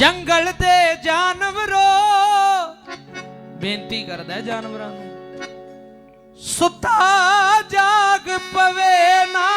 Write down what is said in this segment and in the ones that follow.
ਜੰਗਲ ਦੇ ਜਾਨਵਰੋ। ਬੇਨਤੀ ਕਰਦਾ ਹੈ ਜਾਨਵਰਾਂ ਨੂੰ ਸੁੱਤਾ ਜਾਗ ਪਵੇ ਨਾ।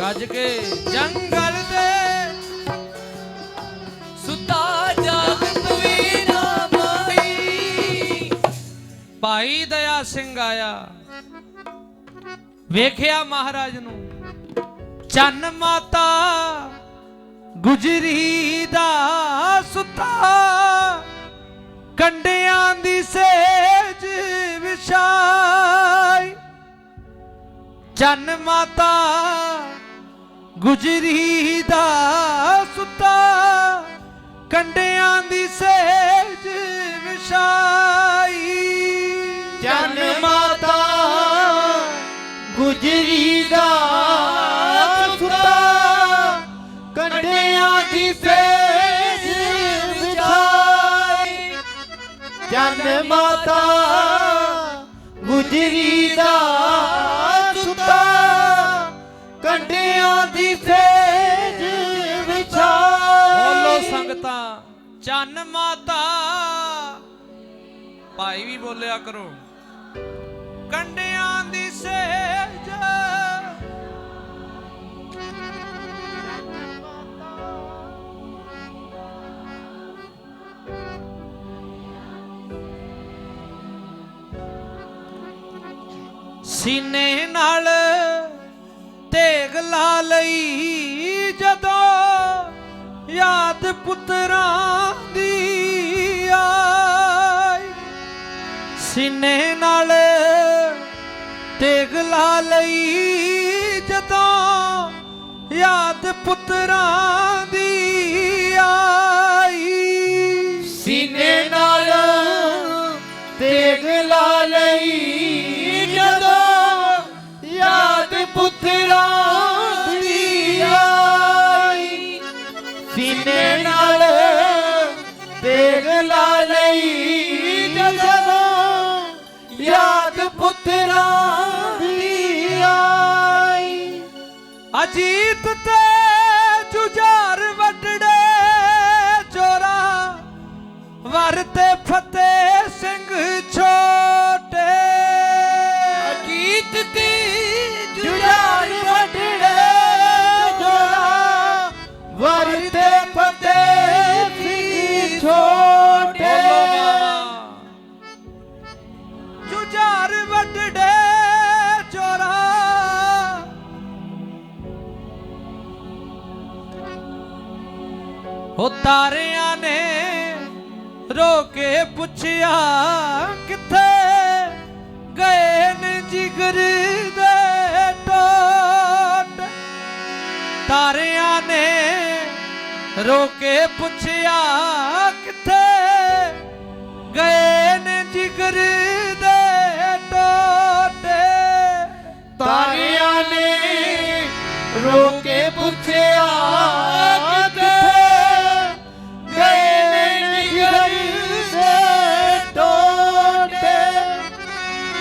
ਗੱਜ ਕੇ ਜੰਗਲ ਦੇ ਸੁੱਤਾ ਜਾਗ ਪਵੇ ਨਾ ਮਾਰੀ ਭਾਈ ਦਇਆ ਸਿੰਘ ਆਇਆ। ਵੇਖਿਆ ਮਹਾਰਾਜ ਨੂੰ। ਚੰਨ ਮਾਤਾ ਗੁਜਰੀ ਦਾ ਸੁੱਤਾ। ਕੰਡਿਆਂ ਦੀ ਸੇਜ ਵਿਛਾਈ। ਚੰਨ ਮਾਤਾ ਗੁਜਰੀ ਦਾ ਸੁੱਤਾ, ਕੰਡਿਆਂ ਦੀ ਸੇਜ ਵਿਛਾਈ। ਜਨ ਮਾਤਾ, ਗੁਜਰੀ ਦਾ ਸੁੱਤਾ, ਕੰਡਿਆਂ ਦੀ ਸੇਜ ਵਿਛਾਈ। ਜਨ ਮਾਤਾ, ਗੁਜਰੀ ਦਾ ਚੰਨ ਮਾਤਾ। ਭਾਈ ਵੀ ਬੋਲਿਆ ਕਰੋ। ਕੰਡਿਆਂ ਦੀ ਸੇਜ। ਸੀਨੇ ਨਾਲ ਤੇਗ ਲਾ ਲਈ ਜਦੋਂ ਯਾਦ ਪੁੱਤਰਾਂ ਸੀਨੇ ਨਾਲ ਤੇਗ ਲਾ ਲਈ ਜਦੋਂ ਯਾਦ ਪੁੱਤਰਾਂ আজি ਉਹ ਤਾਰਿਆਂ ਨੇ ਰੋ ਕੇ ਪੁੱਛਿਆ, ਕਿੱਥੇ ਗਏ ਨੇ ਜਿਗਰ ਦੇ ਟੋਟ? ਤਾਰਿਆਂ ਨੇ ਰੋ ਕੇ ਪੁੱਛਿਆ, ਕਿੱਥੇ ਗਏ ਨੇ ਜਿਗਰ ਦੇ ਟੋਟੇ? ਤਾਰਿਆਂ ਨੇ ਰੋ ਕੇ ਪੁੱਛਿਆ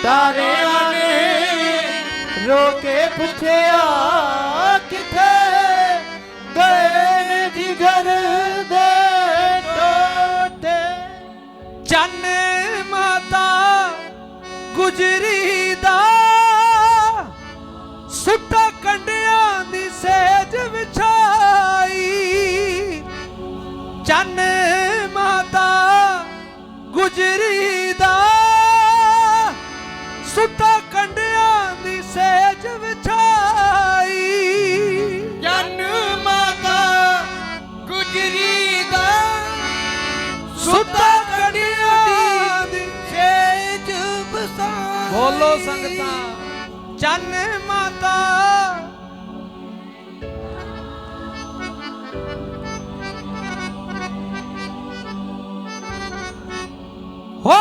ਤਾਰਿਆਂ ਨੇ ਰੋ ਕੇ ਪੁੱਛਿਆ, ਕਿੱਥੇ ਗਏ ਨੇ ਜਿਗਰ ਦੇ ਟੋਟੇ? ਚੰਨ ਮਾਤਾ ਗੁਜਰੀ ਦਾ ਸੁੱਟਾ ਕੰਡਿਆਂ ਦੀ ਸੇਜ ਵਿਛਾਈ। ਚੰਨ ਮਾਤਾ ਗੁਜਰੀ ਸੁੱਟਾ ਕੰਡਿਆਂ ਦੀ ਸੇਜ ਵਿਛਾਈ। ਜਨ ਮਾਤਾ ਗੁਜਰੀ ਦਾ ਸੁੱਤਾ ਕੰਡਿਆਂ ਦੀ ਸੇਜ ਬਸਾ ਬੋਲੋ ਸੰਗਤਾਂ ਚੰਨ ਮਾਤਾ। ਹੋ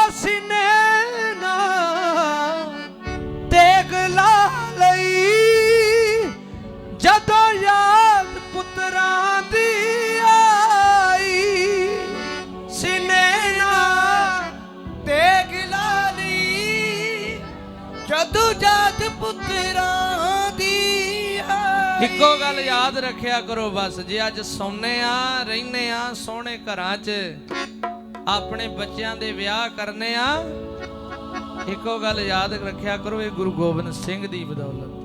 ਇੱਕੋ ਗੱਲ ਯਾਦ ਰੱਖਿਆ ਕਰੋ ਬਸ, ਜੇ ਅੱਜ ਸੌਂਨੇ ਆ, ਰਹਿੰਨੇ ਆ ਸੋਹਣੇ ਘਰਾਂ 'ਚ, ਆਪਣੇ ਬੱਚਿਆਂ ਦੇ ਵਿਆਹ ਕਰਨੇ ਆ, ਇੱਕੋ ਗੱਲ ਯਾਦ ਰੱਖਿਆ ਕਰੋ, ਇਹ ਗੁਰੂ ਗੋਬਿੰਦ ਸਿੰਘ ਦੀ ਬਦੌਲਤ।